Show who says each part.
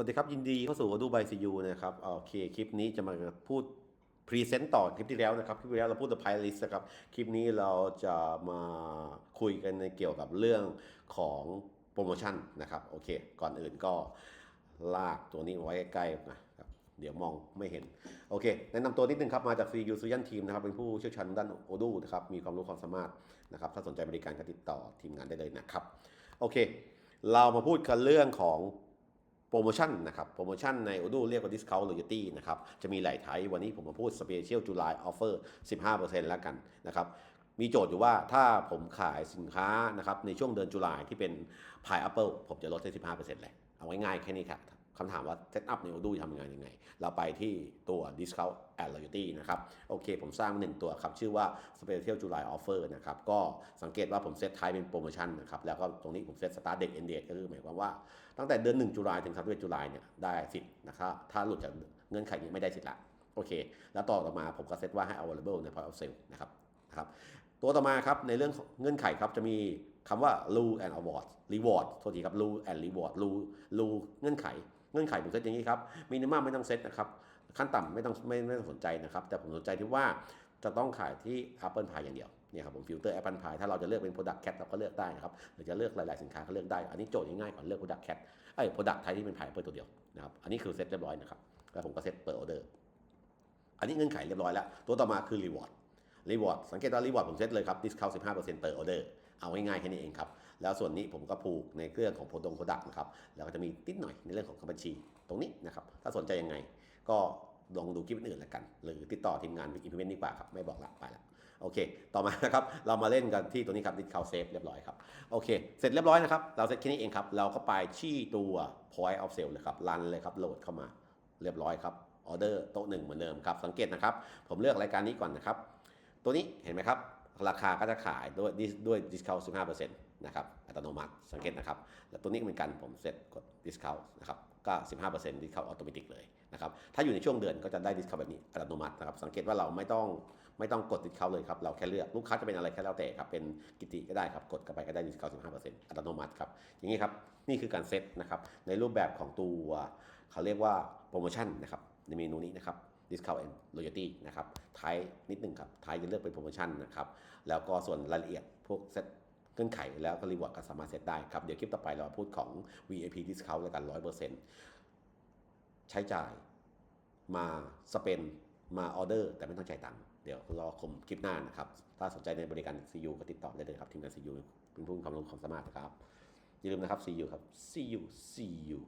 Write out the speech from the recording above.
Speaker 1: วัสดีครับ ยินดีเข้าสู่ดูไบซียูนะครับโอเคคลิปนี้จะมาพูดพรีเซนต์ต่อคลิปที่แล้วนะครับคลิปที่แล้วเราพูด The Price List นะครับคลิปนี้เราจะมาคุยกันในเกี่ยวกับเรื่องของโปรโมชั่นนะครับโอเค ก่อนอื่นก็ลากตัวนี้ไว้ใกล้ๆนะครับเดี๋ยวมองไม่เห็น โอเค แนะนำตัวนิดนึงครับ มาจาก CU s u y a n Team นะครับ เป็นผู้เชี่ยวชาญด้านโอดูนะครับ มีความรู้ความสามารถนะครับ ถ้าสนใจบริการก็ติดต่อทีมงานได้เลยนะครับ โอเค เรามาพูดกันเรื่องของ โปรโมชั่นนะครับ โปรโมชั่นใน Odoo เรียกว่า Discount Loyalty นะครับ จะมีหลายไทป์วันนี้ผมมาพูด Special July Offer 15%แล้วกันนะครับ มีโจทย์อยู่ว่าถ้าผมขายสินค้านะครับในช่วงเดือนจุลายที่เป็น Pineapple ผมจะลดให้ 15%เลย เอาง่ายๆแค่นี้ครับ คำถามว่า เซตอัพใน Odoo ทำงานยังไง เราไปที่ตัว Discount and Loyalty นะครับ โอเค ผมสร้างหนึ่งตัวครับ ชื่อว่า Special July Offer นะครับ ก็สังเกตว่าผมเซตไทป์เป็นโปรโมชั่นนะครับ แล้วก็ตรงนี้ผมเซต Start Date End Date ก็คือหมายความว่าตั้งแต่เดือน1จุลายถึง31จุลายเนี่ยได้สิทธิ์นะครับ ถ้าหลุดจากเงื่อนไขนี้ไม่ได้สิทธิ์ละ โอเค แล้วต่อต่อมาผมก็เซตว่าให้ available ใน point of sale นะครับนะครับ ตัวต่อมาครับในเรื่องของเงื่อนไขครับจะมีคำว่า rule and award reward โทษทีครับ rule and reward rule rule เงื่อนไข เงื่อนไขผมเซตอย่างนี้ครับมินิมัมไม่ต้องเซตนะครับขั้นต่ำไม่ต้องไม่ไม่ต้องสนใจนะครับ แต่ผมสนใจที่ว่าจะต้องขายที่ Apple Pie อย่างเดียวเนี่ยครับผมฟิลเตอร์ Apple Pie ถ้าเราจะเลือกเป็น Product Cat เราก็เลือกได้นะครับหรือจะเลือกหลาย ๆ สินค้าก็เลือกได้ อันนี้โจทย์ง่ายๆก่อนเลือก Product Cat ไอ้ Product ไทยที่เป็น Pie Apple ตัวเดียวนะครับอันนี้คือเซตเรียบร้อยนะครับแล้วผมก็เซตเปิดออเดอร์อันนี้เงื่อนไขเรียบร้อยแล้วตัวต่อมาคือ Reward Reward สังเกตว่า Reward ผมเซตเลยครับ Discount 15%เปิดออ เอาง่ายๆแค่นี้เองครับ แล้วส่วนนี้ผมก็ผูกในเรื่องของโปรดงโปรดักนะครับ แล้วก็จะมีนิดหน่อยในเรื่องของบัญชี ตรงนี้นะครับ ถ้าสนใจยังไง ก็ลองดูคลิปอื่นล้วกัน หรือติดต่อทีมงาน Implement ดีกว่าครับ ไม่บอกละไปละโอเค ต่อมานะครับ เรามาเล่นกันที่ตัวนี้ครับ Discount Save เรียบร้อยครับ โอเค เสร็จเรียบร้อยนะครับ เราเสร็จแค่นี้เองครับ เราก็ไปที่ตัว Point of Sale เลยครับ รันเลยครับ โหลดเข้ามา เรียบร้อยครับ ออเดอร์โต๊ะหนึ่งเหมือนเดิมครับ สังเกตนะครับ ผมเลือกรายการนี้ก่อนนะครับ ตัวนี้เห็นไหมครับ ราคาก็จะขายด้วยด้วย discount 15%นต์นะครับอัตโนมัติสังเกตนะครับ แล้วตัวนี้เหมือนกันผมเซตกด discount นะครับก็15% discount automatic เลยนะครับถ้าอยู่ในช่วงเดือนก็จะได้ discount แบบนี้อัตโนมัตินะครับสังเกตว่าเราไม่ต้องไม่ต้องกด discount เลยครับเราแค่เลือกลูกค้าจะเป็นอะไรแค่แล้วแต่ครับเป็นกิติก็ได้ครับกดเข้าไปก็ได้ discount 15%อัตโนมัติครับอย่างนี้ครับนี่คือการเซตนะครับในรูปแบบของตัวเขาเรียกว่าโปรโมชั่นนะครับในเมนูนี้นะครับ discount and loyalty นะครับท้ายนิดนึงครับท้ายจะเลือกเป็นโปรโมชั่นนะครับแล้วก็ส่วนรายละเอียดพวกเซตเงื่อนไขแล้วก็รีวอร์ดก็สามารถเซตได้ครับ เดี๋ยวคลิปต่อไปเราพูดของ VIP discount แล้วกัน 100%ใช้จ่ายมาสเปนมาออเดอร์แต่ไม่ต้องจ่ายตังค์เดี๋ยวรอชมคลิปหน้านะครับ ถ้าสนใจในบริการ CU ก็ติดต่อได้เลยครับทีมงาน CU เป็นผู้มีความรู้ความสามารถนะครับ อย่าลืมนะครับ CU ครับ CU CU